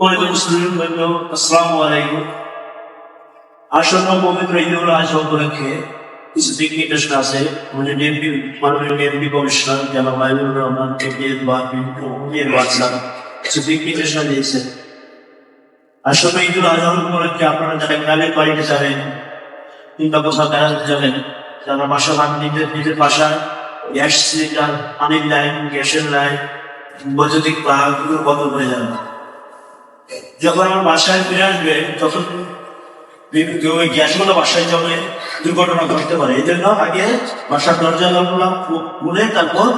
পরিবার মুসলিম বন্ধু আসসালামু আলাইকুম। আসন্ন পবিত্র আজহা উপলক্ষে কিছু দিক নির্দেশনা আছে। মানে ডিএমপি মাননীয় ডিএমপি কমিশনার মাইনুর রহমান বা কিছু দিক আসন্ন আজহা উপলক্ষে আপনারা যারা গ্রামের বাড়িতে যাবেন, কিংবা কোথাও বেড়াতে যাবেন, যারা বাসা ভাগ নিজের নিজের বাসায় গ্যাস সিলিন্ডার, পানির লাইন, গ্যাসের লাইন, বৈদ্যুতিক পাহাড়গুলো বদল হয়ে যাবে যখন আমার বাসায় ফিরে আসবে, তখন ওই গ্যাসগুলো বাসায় জমে দুর্ঘটনা ঘটতে পারে। এই জন্য আগে বাসার দরজা দরগুলো খুলে তারপর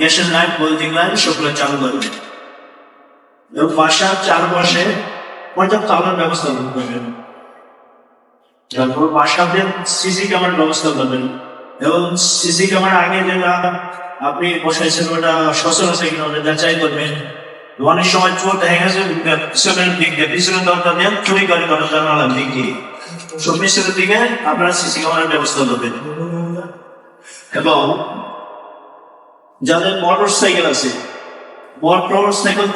গ্যাসের লাইন বৈদ্যুতিক লাইন সবগুলো চালু করবে এবং বাসার চারপাশে পর্যাপ্ত আলোর ব্যবস্থা করবেন তারপর বাসাতে সিসি ক্যামেরার ব্যবস্থা করবেন এবং সিসি ক্যামেরা আগে যেটা আপনি বসাইছেন, ওটা সচল আছে কিনা ওটা যাচাই করবেন। অনেক সময় চোর দেখা গেছে পিছনের দিক দিয়ে, পিছনের দরজা দিয়ে চুরি করে করার জন্য আলাদা দিক দিয়ে দিকে আপনারা সিসি ক্যামেরার ব্যবস্থা করবেন। এবং যাদের মোটর সাইকেল আছে মোটর সাইকেল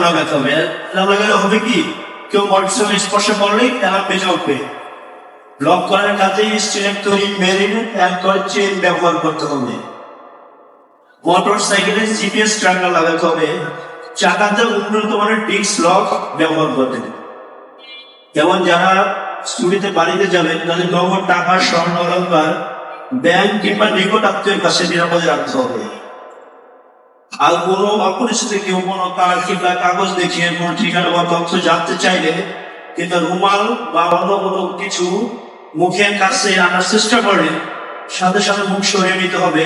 লাগাতে হবে। কি? কেউ মোটর সাইকেল স্পর্শ করলেই অ্যালার্ম বেজে উঠবে। লক করার কাজে স্ট্রেট তৈরি মেরিন অ্যাঙ্কর চেন ব্যবহার করতে হবে। মোটর সাইকেলে জিপিএস ট্র্যাকার লাগাতে হবে। চাকাতে উন্নত মানের ডিস্ক লক ব্যবহার করতে হবে। যেমন যারা স্কুলিতে বাড়িতে যাবেন, তাদের নগদ টাকা, স্বর্ণ অলঙ্কার ব্যাংক কিংবা নিকট আত্মীয়ের কাছে নিরাপদে রাখতে হবে। আর কোনো অপরিচিত কেউ কোনো কার্ড কিংবা কাগজ দেখিয়ে কোনো ঠিকানা বা তথ্য জানতে চাইলে কিন্তু রুমাল বা অন্য কোনো কিছু মুখের কাছে আনার চেষ্টা করে, সাথে সাথে মুখ সরিয়ে নিতে হবে।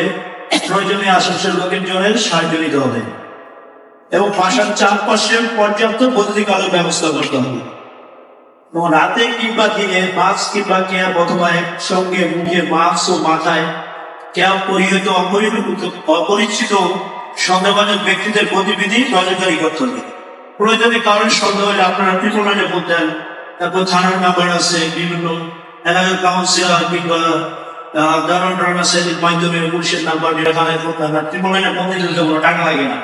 প্রয়োজনীয় আশেপাশের লোকের জন্য সাহায্য নিতে হবে। এবং বাসার চারপাশে পর্যাপ্ত বৈদ্যুতিক আলোর ব্যবস্থা করতে হবে। এবং রাতে কিংবা দিনে মাস্ক কিংবা ক্যাপ অথবা সঙ্গে মুখে মাস্ক ও মাথায় ক্যাপ পরিহিত অপরিচিত অপরিচিত সন্দেহবাদক ব্যক্তিদের গতিবিধি নজরদারি করতে হবে। প্রয়োজনে কারণ সন্দেহ হলে আপনারা ত্রিপুরানে বলতেন তারপর থানার নাম্বার আছে, বিভিন্ন এলাকার কাউন্সিলর কিংবা দারুণ টারণ আছে মাধ্যমে পুলিশের নাম্বার নিয়ে থানায় বন্ধ দিতে কোনো টাকা লাগে না।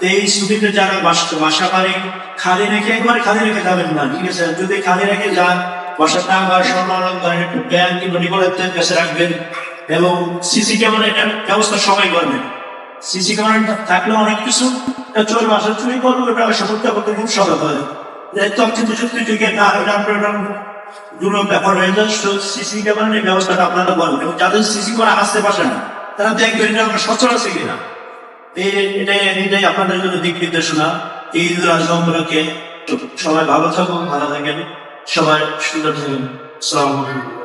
এই ছুটিতে যারা বাস- বাসা বাড়ি খালি রেখে, একবার খালি রেখে যাবেন না, ঠিক আছে? যদি খালি রেখে যান বাসার টাকা স্বর্ণ অলঙ্কার একটু ব্যাংক কিংবা নিকটের কাছে রাখবেন এবং সিসি ক্যামেরা এটা ব্যবস্থা সবাই করবেন। সিসি ক্যামেরা থাকলে অনেক কিছু চোর বাসা চুরি করবে, ওটা সমস্যা করতে খুব সহজ হয়। তথ্য প্রযুক্তি যুগে না। দুটো ব্যাপার সিসি ক্যামেরার এই ব্যবস্থাটা আপনারা করবেন এবং যাদের সিসি ক্যামেরা আসতে পারছে না তারা দেখবেন এটা আমরা আছে কিনা এটাই এটাই আপনাদের জন্য দিক নির্দেশনা। ঈদুল আজহা উপলক্ষে সবাই ভালো থাকুন, ভালো থাকেন। সবাই সুন্দর থাকুন। সালাম